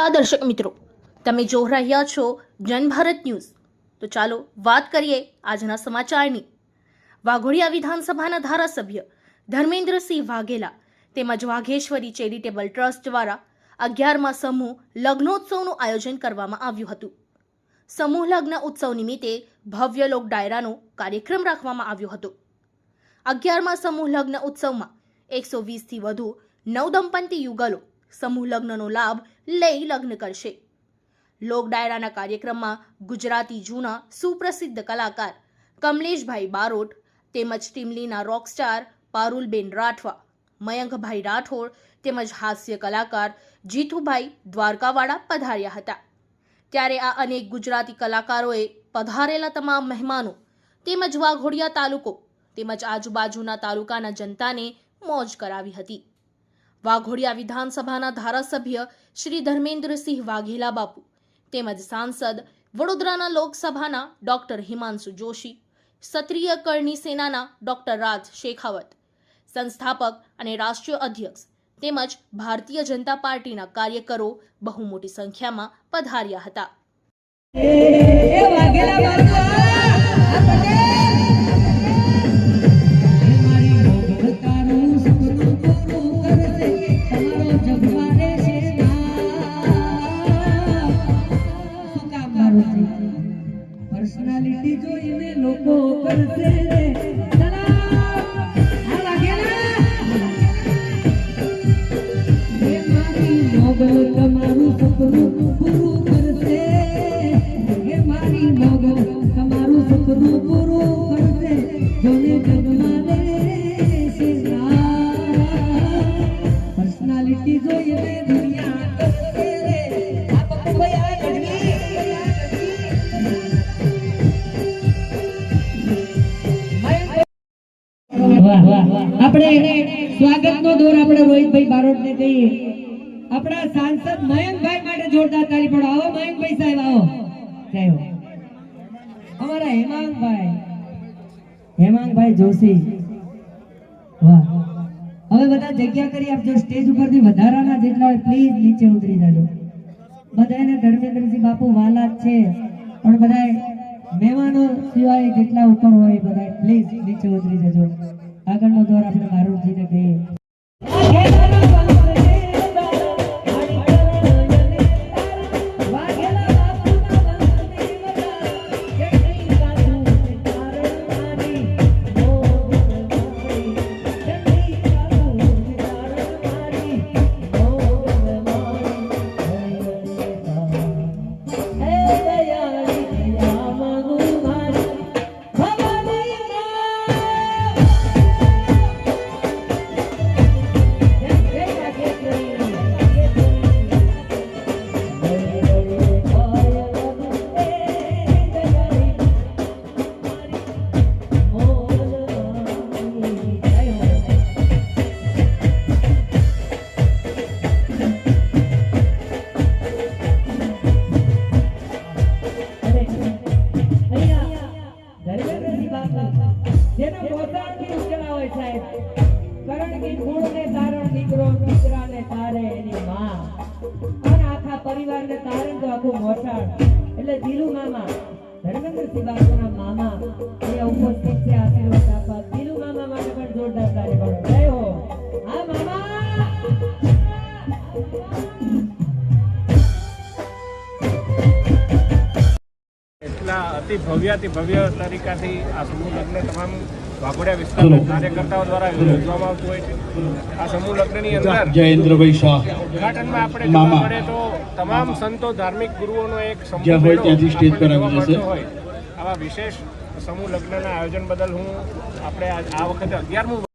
નમસ્કાર દર્શક મિત્રો, તમે જોઈ રહ્યા છો જનભારત ન્યૂઝ. તો ચાલો વાત કરીએ આજના સમાચારની. વાઘોડિયા વિધાનસભાના ધારાસભ્ય ધર્મેન્દ્રસિંહ વાઘેલા તેમજ વાઘેશ્વરી ચેરિટેબલ ટ્રસ્ટ દ્વારા અગિયારમાં સમૂહ લગ્નોત્સવનું આયોજન કરવામાં આવ્યું હતું. સમૂહ લગ્ન ઉત્સવ નિમિત્તે ભવ્ય લોક ડાયરાનો કાર્યક્રમ રાખવામાં આવ્યો હતો. અગિયારમાં સમૂહ લગ્ન ઉત્સવમાં એકસો વીસથી વધુ નવદંપતી યુગલો સમૂહ લગ્નનો લાભ લઈ લગ્ન કરશે. લોક ડાયરાના કાર્યક્રમમાં ગુજરાતી જૂના સુપ્રસિદ્ધ કલાકાર કમલેશભાઈ બારોટ તેમજ ટીમલીના રોકસ્ટાર પારુલબેન રાઠવા, મયંકભાઈ રાઠોડ તેમજ હાસ્ય કલાકાર જીતુભાઈ દ્વારકાવાળા પધાર્યા હતા. ત્યારે આ અનેક ગુજરાતી કલાકારોએ પધારેલા તમામ મહેમાનો તેમજ વાઘોડિયા તાલુકો તેમજ આજુબાજુના તાલુકાના જનતાને મોજ કરાવી હતી. વાઘોડિયા વિધાનસભાના ધારાસભ્ય શ્રી ધર્મેન્દ્રસિંહ વાઘેલા બાપુ તેમજ સાંસદ વડોદરાના લોકસભાના ડોક્ટર હિમાંશુ જોશી, ક્ષત્રિય કરણી સેનાના ડોક્ટર રાજ શેખાવત, સંસ્થાપક અને રાષ્ટ્રીય અધ્યક્ષ તેમજ ભારતીય જનતા પાર્ટીના કાર્યકરો બહુ મોટી સંખ્યામાં પધાર્યા હતા. પર્સનાલિટી જોઈને લોકો કરશે રે. તમારું સપનું પૂરું મારી મોગલ તમારું સપનું પૂરું કરશે. જોને આપણે સ્વાગતનો દોર આપણે રોહિતભાઈ બારોટને કહીએ. આપણા સાંસદ મયંકભાઈ માટે જોરદાર તાળી પડો. આવો મયંકભાઈ સાહેબ, આવો. જય અમારા હેમાંગભાઈ. હેમાંગભાઈ જોશી. વાહ. હવે બધા જગ્યા કરી આપજો. સ્ટેજ ઉપરથી વધારાના જેટલા હોય પ્લીઝ નીચે ઉતરી જાજો. બધાને ધર્મેન્દ્રસિંહ બાપુ વાલા છે. પણ બધા મહેમાનો સિવાય જેટલા ઉપર હોય બધા પ્લીઝ નીચે ઉતરી જજો. આગળનો દોર આપણે મારુતિને કહીએ જેના પોતાની ઉકેલા હોય સાહેબ કારણ કે ગુણને તારણ દીકરો, દીકરાને તારે એની માં. અને આખા પરિવારને તારે તો આખું મોટાળ એટલે ધીરુ મામા, ધર્મેન્દ્રસિંહ બાપુના મામા અહીંયા ઉપસ્થિત છે. અતિ ભવ્યાથી ભવ્ય તરીકાથી આ સમૂહ લગ્ન તમામ વાઘોડિયા વિસ્તારના કાર્યકર્તાઓ દ્વારા યોજવામાં આવતું હોય છે. આ સમૂહ લગ્નની અંદર જયેન્દ્રભાઈ શાહ. ઉદઘાટનમાં આપણે જોવા મળે તો તમામ સંતો ધાર્મિક ગુરુઓનો એક સમૂહ હોય ત્યાંથી સ્ટેજ પર હોય. આવા વિશેષ સમૂહ લગ્નના આયોજન બદલ હું આપણે આ વખતે અગિયારમું